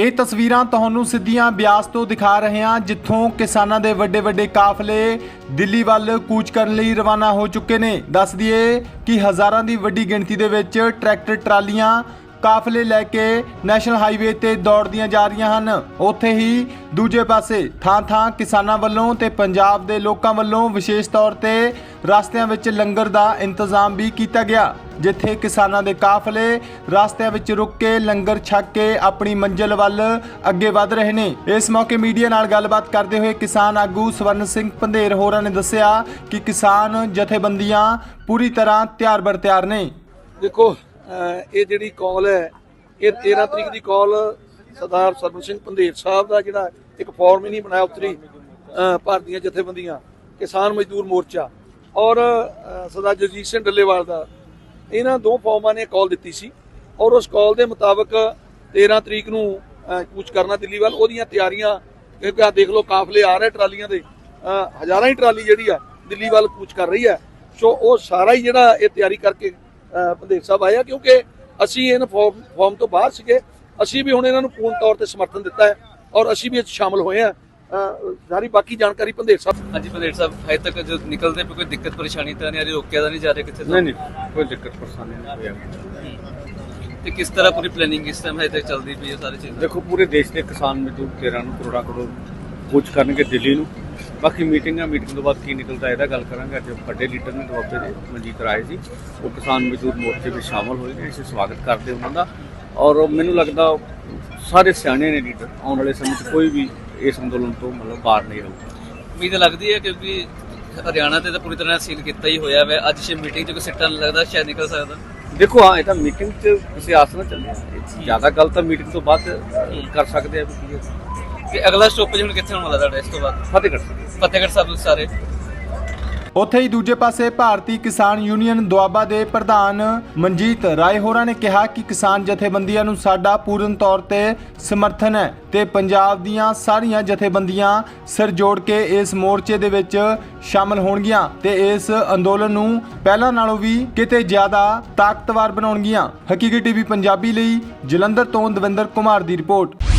ਇਹ ਤਸਵੀਰਾਂ ਤੁਹਾਨੂੰ ਸਿੱਧੀਆਂ ਬਿਆਸ ਤੋਂ ਦਿਖਾ ਰਹੇ ਹਾਂ, ਜਿੱਥੋਂ ਕਿਸਾਨਾਂ ਦੇ ਵੱਡੇ ਵੱਡੇ ਕਾਫਲੇ ਦਿੱਲੀ ਵੱਲ ਕੂਚ ਕਰਨ ਲਈ ਰਵਾਨਾ ਹੋ ਚੁੱਕੇ ਨੇ। ਦੱਸ ਦਈਏ ਕਿ ਹਜ਼ਾਰਾਂ ਦੀ ਵੱਡੀ ਗਿਣਤੀ ਦੇ ਵਿੱਚ ਟਰੈਕਟਰ, ਟਰਾਲੀਆਂ ਕਾਫਲੇ ਲੈ ਕੇ ਨੈਸ਼ਨਲ ਹਾਈਵੇ ਤੇ ਦੌੜਦੀਆਂ ਜਾ ਰਹੀਆਂ ਹਨ। ਉੱਥੇ ਹੀ ਦੂਜੇ ਪਾਸੇ ਥਾਂ-ਥਾਂ ਕਿਸਾਨਾਂ ਵੱਲੋਂ ਤੇ ਪੰਜਾਬ ਦੇ ਲੋਕਾਂ ਵੱਲੋਂ ਵਿਸ਼ੇਸ਼ ਤੌਰ ਤੇ ਰਸਤਿਆਂ ਵਿੱਚ ਲੰਗਰ ਦਾ ਇੰਤਜ਼ਾਮ ਵੀ ਕੀਤਾ ਗਿਆ, ਜਿੱਥੇ ਕਿਸਾਨਾਂ ਦੇ ਕਾਫਲੇ ਰਸਤਿਆਂ ਵਿੱਚ ਰੁਕ ਕੇ ਲੰਗਰ ਛਕ ਕੇ ਆਪਣੀ ਮੰਜ਼ਿਲ ਵੱਲ ਅੱਗੇ ਵਧ ਰਹੇ ਨੇ। ਇਸ ਮੌਕੇ ਮੀਡੀਆ ਨਾਲ ਗੱਲਬਾਤ ਕਰਦੇ ਹੋਏ ਕਿਸਾਨ ਆਗੂ ਸਵਰਨ ਸਿੰਘ ਪੰਧੇਰ ਹੋਰਾਂ ਨੇ ਦੱਸਿਆ ਕਿ ਕਿਸਾਨ ਜਥੇਬੰਦੀਆਂ ਪੂਰੀ ਤਰ੍ਹਾਂ ਤਿਆਰ ਬਰ ਤਿਆਰ ਨੇ। ਦੇਖੋ ਇਹ ਜਿਹੜੀ ਕਾਲ ਹੈ, ਇਹ 13 ਤਰੀਕ ਦੀ ਕਾਲ ਸਰਦਾਰ ਸਰਬਨ ਸਿੰਘ ਪੰਧੇਰ ਸਾਹਿਬ ਦਾ ਜਿਹੜਾ ਇੱਕ ਫਾਰਮ ਹੀ ਨਹੀਂ ਬਣਾਇਆ ਉਤਰੀ ਭਾਰਤੀਆਂ ਜਥੇਬੰਦੀਆਂ, ਕਿਸਾਨ ਮਜ਼ਦੂਰ ਮੋਰਚਾ। ਔਰ ਸਰਦਾਰ ਜਗਜੀਤ ਸਿੰਘ ਡੱਲੇਵਾਲ ਦਾ, ਇਹਨਾਂ ਦੋ ਫਾਰਮਾਂ ਨੇ ਕਾਲ ਦਿੱਤੀ ਸੀ ਔਰ ਉਸ ਕਾਲ ਦੇ ਮੁਤਾਬਕ 13 ਤਰੀਕ ਨੂੰ ਅਹ ਕੂਚ ਕਰਨਾ ਦਿੱਲੀ ਵੱਲ ਉਹਦੀਆਂ ਤਿਆਰੀਆਂ, ਕਿਉਂਕਿ ਆ ਦੇਖ ਲਓ ਕਾਫਲੇ ਆ ਰਹੇ ਟਰਾਲੀਆਂ ਦੇ ਹਜ਼ਾਰਾਂ ਹੀ ਟਰਾਲੀ ਜਿਹੜੀ ਆ ਦਿੱਲੀ ਵੱਲ ਕੂਚ ਕਰ ਰਹੀ ਹੈ। ਸੋ ਉਹ ਸਾਰਾ ਹੀ ਜਿਹੜਾ ਇਹ ਤਿਆਰੀ ਕਰਕੇ ਅਹ ਪੰਦੇਰ ਸਾਹਿਬ ਆਇਆ ਕਿਉਂਕਿ ਅਸੀਂ ਇਹਨਾਂ ਫਾਰਮ ਫਾਰਮ ਤੋਂ ਬਾਹਰ ਸੀਗੇ। ਅਸੀਂ ਵੀ ਹੁਣ ਇਹਨਾਂ ਨੂੰ ਪੂਰਨ ਤੌਰ ਤੇ ਸਮਰਥਨ ਦਿੱਤਾ ਹੈ ਔਰ ਅਸੀਂ ਵੀ ਇਹ 'ਚ ਸ਼ਾਮਲ ਹੋਏ ਹਾਂ। ਸਾਰੀ ਬਾਕੀ ਜਾਣਕਾਰੀ ਪੰਦੇਰ ਸਾਹਿਬ ਹਾਂਜੀ ਪਲੇਟ ਸਾਹਿਬ ਹਜੇ ਤੱਕ ਜੋ ਨਿਕਲਦੇ ਪਏ ਕੋਈ ਦਿੱਕਤ ਪਰੇਸ਼ਾਨੀ ਤਾਂ ਨਹੀਂ ਆ ਰਹੀ ਰੋਕਿਆ ਤਾਂ ਨਹੀਂ ਜਾ ਰਿਹਾ ਕਿੱਥੇ ਨਹੀਂ ਨਹੀਂ ਕੋਈ ਦਿੱਕਤ ਪਰੇਸ਼ਾਨੀ ਨਹੀਂ ਤੇ ਕਿਸ ਤਰ੍ਹਾਂ ਪੂਰੀ ਪਲੈਨਿੰਗ ਇਸ ਟਾਈਮ ਹਜੇ ਤੱਕ ਚੱਲਦੀ ਪਈ ਹੈ ਸਾਰੀ ਚੀਜ਼ਾਂ? ਦੇਖੋ ਪੂਰੇ ਦੇਸ਼ ਦੇ ਕਿਸਾਨ ਮਜ਼ਦੂਰ 13 ਨੂੰ ਕਰੋੜਾ ਕਰੋੜ ਕੁਝ ਕਰਨਗੇ ਦਿੱਲੀ ਨੂੰ। ਬਾਕੀ ਮੀਟਿੰਗ ਮੀਟਿੰਗ ਤੋਂ ਬਾਅਦ ਕੀ ਨਿਕਲਦਾ ਇਹਦਾ ਗੱਲ ਕਰਾਂਗੇ। ਅੱਜ ਵੱਡੇ ਲੀਡਰ ਨੇ ਦੁਆਬੇ ਦੇ ਮਨਜੀਤ ਰਾਏ ਜੀ ਉਹ ਕਿਸਾਨ ਮਜ਼ਦੂਰ ਮੋਰਚੇ ਵਿੱਚ ਸ਼ਾਮਲ ਹੋਏ ਨੇ ਅਸੀਂ ਸਵਾਗਤ ਕਰਦੇ ਉਹਨਾਂ ਦਾ। ਔਰ ਮੈਨੂੰ ਲੱਗਦਾ ਸਾਰੇ ਸਿਆਣੇ ਨੇ ਲੀਡਰ ਆਉਣ ਵਾਲੇ ਸਮੇਂ 'ਚ ਕੋਈ ਵੀ ਇਸ ਅੰਦੋਲਨ ਤੋਂ ਮਤਲਬ ਬਾਹਰ ਨਹੀਂ ਰਹੂਗਾ। ਉਮੀਦ ਲੱਗਦੀ ਹੈ ਕਿਉਂਕਿ ਹਰਿਆਣਾ ਤੇ ਤਾਂ ਪੂਰੀ ਤਰ੍ਹਾਂ ਸੀਲ ਕੀਤਾ ਹੀ ਹੋਇਆ ਹੈ ਅੱਜ ਸ਼ੇ ਮੀਟਿੰਗ 'ਚ ਕੋਈ ਸਿੱਟਾ ਨਹੀਂ ਲੱਗਦਾ ਸ਼ਾਇਦ ਨਿਕਲ ਸਕਦਾ। ਦੇਖੋ ਹਾਂ ਇਹ ਤਾਂ ਮੀਟਿੰਗ 'ਚ ਕਿਸੇ ਆਸ ਨਾਲ ਚੱਲਿਆ ਜ਼ਿਆਦਾ ਗੱਲ ਤਾਂ ਮੀਟਿੰਗ ਤੋਂ ਬਾਅਦ ਕਰ ਸਕਦੇ ਆ ਵੀ ਕੀ ਅਗਲਾ ਸਟਾਪੇਜ ਹੁਣ ਕਿੱਥੇ ਹੋਣ ਵਾਲਾ ਤੁਹਾਡਾ ਇਸ ਤੋਂ ਬਾਅਦ? ਫਤਿਹਗੜ੍ਹ ਸਾਹਿਬ। ਫਤਿਹਗੜ੍ਹ ਸਾਹਿਬ ਸਾਰੇ। ਉੱਥੇ ਹੀ ਦੂਜੇ ਪਾਸੇ ਭਾਰਤੀ ਕਿਸਾਨ ਯੂਨੀਅਨ ਦੁਆਬਾ ਦੇ ਪ੍ਰਧਾਨ ਮਨਜੀਤ ਰਾਏ ਹੋਰਾਂ ਨੇ ਕਿਹਾ ਕਿ ਕਿਸਾਨ ਜਥੇਬੰਦੀਆਂ ਨੂੰ ਸਾਡਾ ਪੂਰਨ ਤੌਰ ਤੇ ਸਮਰਥਨ ਹੈ ਤੇ ਪੰਜਾਬ ਦੀਆਂ ਸਾਰੀਆਂ ਜਥੇਬੰਦੀਆਂ ਸਿਰ ਜੋੜ ਕੇ ਇਸ ਮੋਰਚੇ ਦੇ ਵਿੱਚ ਸ਼ਾਮਲ ਹੋਣਗੀਆਂ ਤੇ ਇਸ ਅੰਦੋਲਨ ਨੂੰ ਪਹਿਲਾਂ ਨਾਲੋਂ ਵੀ ਕਿਤੇ ਜ਼ਿਆਦਾ ਤਾਕਤਵਰ ਬਣਾਉਣਗੀਆਂ। ਹਕੀਕੀ ਟੀਵੀ ਪੰਜਾਬੀ ਲਈ ਜਲੰਧਰ ਤੋਂ ਦਵਿੰਦਰ ਕੁਮਾਰ ਦੀ ਰਿਪੋਰਟ।